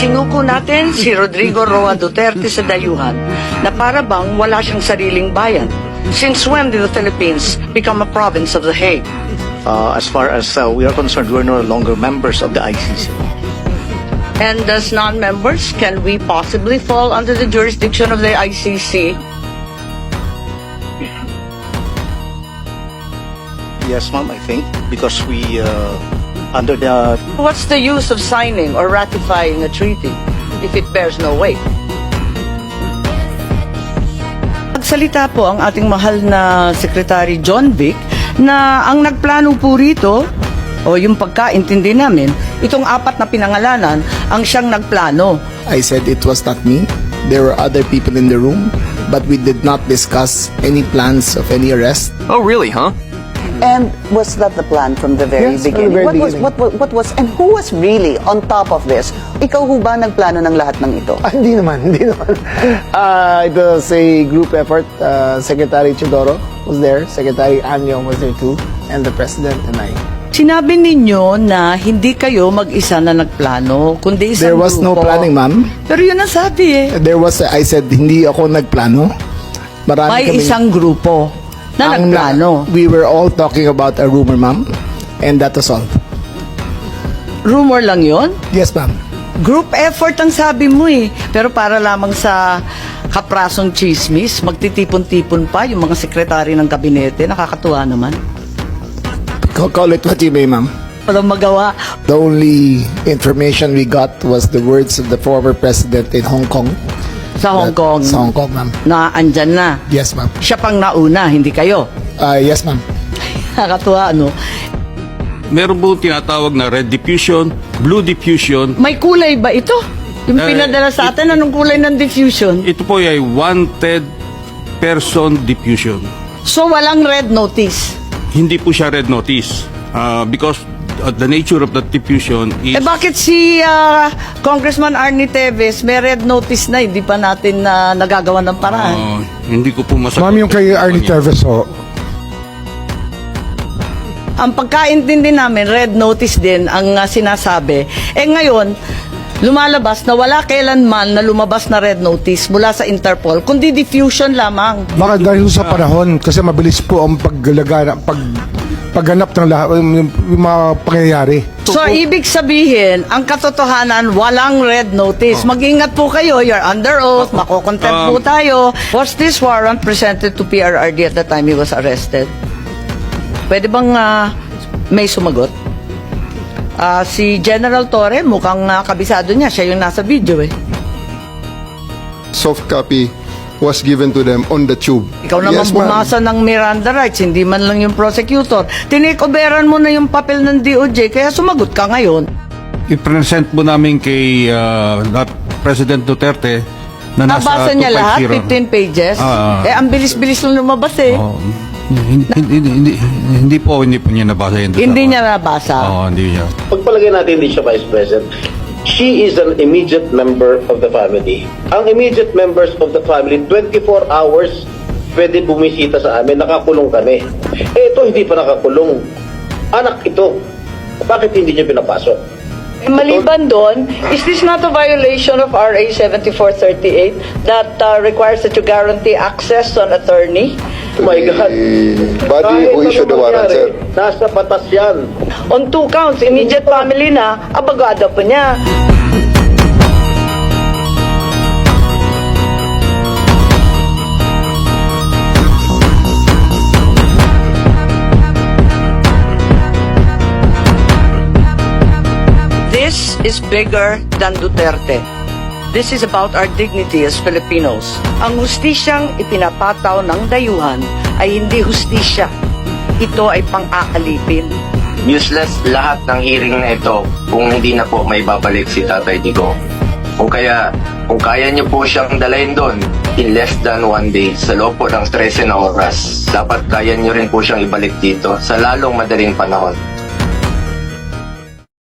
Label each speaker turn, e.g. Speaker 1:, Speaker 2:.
Speaker 1: Isinuko natin si Rodrigo Roa Duterte sa dayuhan na para bang wala siyang sariling bayan. Since when did the Philippines become a province of the Hague?
Speaker 2: Uh, as far as uh, we are concerned, we're no longer members of the ICC.
Speaker 1: And as non-members, can we possibly fall under the jurisdiction of the ICC?
Speaker 2: Yes, ma'am, I think, because we, uh, under the
Speaker 1: What's the use of signing or ratifying a treaty if it bears no weight? Nagsalita po ang ating mahal na Secretary John Vic na ang nagplano po rito o yung pagkaintindi namin, itong apat na pinangalanan ang siyang nagplano.
Speaker 3: I said it was not me. There were other people in the room, but we did not discuss any plans of any arrest.
Speaker 4: Oh, really, huh?
Speaker 5: And was that the plan from the very
Speaker 3: Yes, from the
Speaker 5: beginning?
Speaker 3: very
Speaker 5: what was
Speaker 3: beginning.
Speaker 5: what, what what was and who was really on top of this? Ikaw ho ba nagplano ng lahat ng ito?
Speaker 3: Ah, hindi naman, hindi naman. Uh, it was a group effort. Uh, Secretary Chidoro was there, Secretary Anyo was there too, and the President and I.
Speaker 1: Sinabi ninyo na hindi kayo mag-isa na nagplano, kundi isang
Speaker 3: There was no
Speaker 1: grupo.
Speaker 3: planning, ma'am.
Speaker 1: Pero yun ang sabi eh.
Speaker 3: There was, I said, hindi ako nagplano. Marami
Speaker 1: May
Speaker 3: kaming-
Speaker 1: isang grupo na
Speaker 3: Ang na-
Speaker 1: nagplano.
Speaker 3: We were all talking about a rumor, ma'am. And that was all.
Speaker 1: Rumor lang yon.
Speaker 3: Yes, ma'am.
Speaker 1: Group effort ang sabi mo eh. Pero para lamang sa kaprasong chismis, magtitipon-tipon pa yung mga sekretary ng kabinete. Nakakatuwa naman.
Speaker 3: Call, call it what you may, ma'am.
Speaker 1: Walang magawa.
Speaker 3: The only information we got was the words of the former president in Hong Kong.
Speaker 1: Sa Hong Kong
Speaker 3: Sa Hong Kong, ma'am.
Speaker 1: na andyan na.
Speaker 3: Yes, ma'am.
Speaker 1: Siya pang nauna, hindi kayo.
Speaker 3: Uh, yes, ma'am.
Speaker 1: Nakakatuwa, ano?
Speaker 6: meron po tinatawag na red diffusion, blue diffusion.
Speaker 1: May kulay ba ito? Yung
Speaker 6: Eh,
Speaker 1: pinadala sa atin, anong kulay ng diffusion?
Speaker 6: Ito po ay wanted person diffusion.
Speaker 1: So, walang red notice.
Speaker 6: Hindi po siya red notice uh, because uh, the nature of the diffusion is
Speaker 1: Eh bakit si ah, Congressman Arnie Teves may red notice na hindi pa natin na nagagawa ng paraan?
Speaker 6: uh, hindi ko po masagot.
Speaker 7: Ma'am, yung kay Arnie. Terves, ho,
Speaker 1: Ang pagkaintindi namin, red notice din ang ah, sinasabi. Eh ngayon, lumalabas na wala kailanman na lumabas na red notice mula sa Interpol, kundi diffusion lamang.
Speaker 7: baka dahil sa panahon, kasi mabilis po ang paglagana, pag, pagganap ng lahat, yung, mga pangyayari.
Speaker 1: So, ibig sabihin, ang katotohanan, walang red notice. Mag-ingat po kayo, you're under oath, makokontempt po
Speaker 6: Um,
Speaker 1: tayo. Was this warrant presented to PRRD at the time he was arrested? Pwede bang ah, may sumagot? Ah, si General Torre, mukhang ah, kabisado niya. Siya yung nasa video eh.
Speaker 8: soft copy was given to them on the tube.
Speaker 1: Ikaw naman
Speaker 8: Yes, ma'am.
Speaker 1: bumasa ng Miranda rights, hindi man lang yung prosecutor. Tinikoberan mo na yung papel ng DOJ, kaya sumagot ka ngayon.
Speaker 6: I-present po namin kay uh, President Duterte na nasa
Speaker 1: Nabasa niya lahat,
Speaker 6: 250.
Speaker 1: 15 pages.
Speaker 6: Ah.
Speaker 1: eh, ang bilis-bilis lang lumabas eh.
Speaker 6: Oh, hindi, hindi, hindi, hindi po, hindi po niya nabasa yun.
Speaker 1: Hindi niya nabasa.
Speaker 6: Oo, hindi niya.
Speaker 9: Pagpalagay natin hindi siya vice president, she is an immediate member of the family. Ang immediate members of the family, 24 hours pwede bumisita sa amin, nakakulong kami. Eh ito, hindi pa nakakulong. Anak ito, bakit hindi niya pinapasok?
Speaker 1: Eh, maliban doon, is this not a violation of RA 7438 that uh, requires that you guarantee access to an attorney?
Speaker 9: Oh my God.
Speaker 8: body
Speaker 9: Kahit
Speaker 8: who issued the warrant, sir.
Speaker 9: Nasa batas yan.
Speaker 1: On two counts, immediate family na, abagado pa niya. This is bigger than Duterte. This is about our dignity as Filipinos. Ang hustisyang ipinapataw ng dayuhan ay hindi hustisya. Ito ay pang-aalipin.
Speaker 10: useless lahat ng hearing na ito kung hindi na po may babalik si Tatay Digo. Kung kaya, kung kaya niyo po siyang dalayin doon in less than one day sa loob po ng 13 na oras, dapat kaya niyo rin po siyang ibalik dito sa lalong madaling panahon.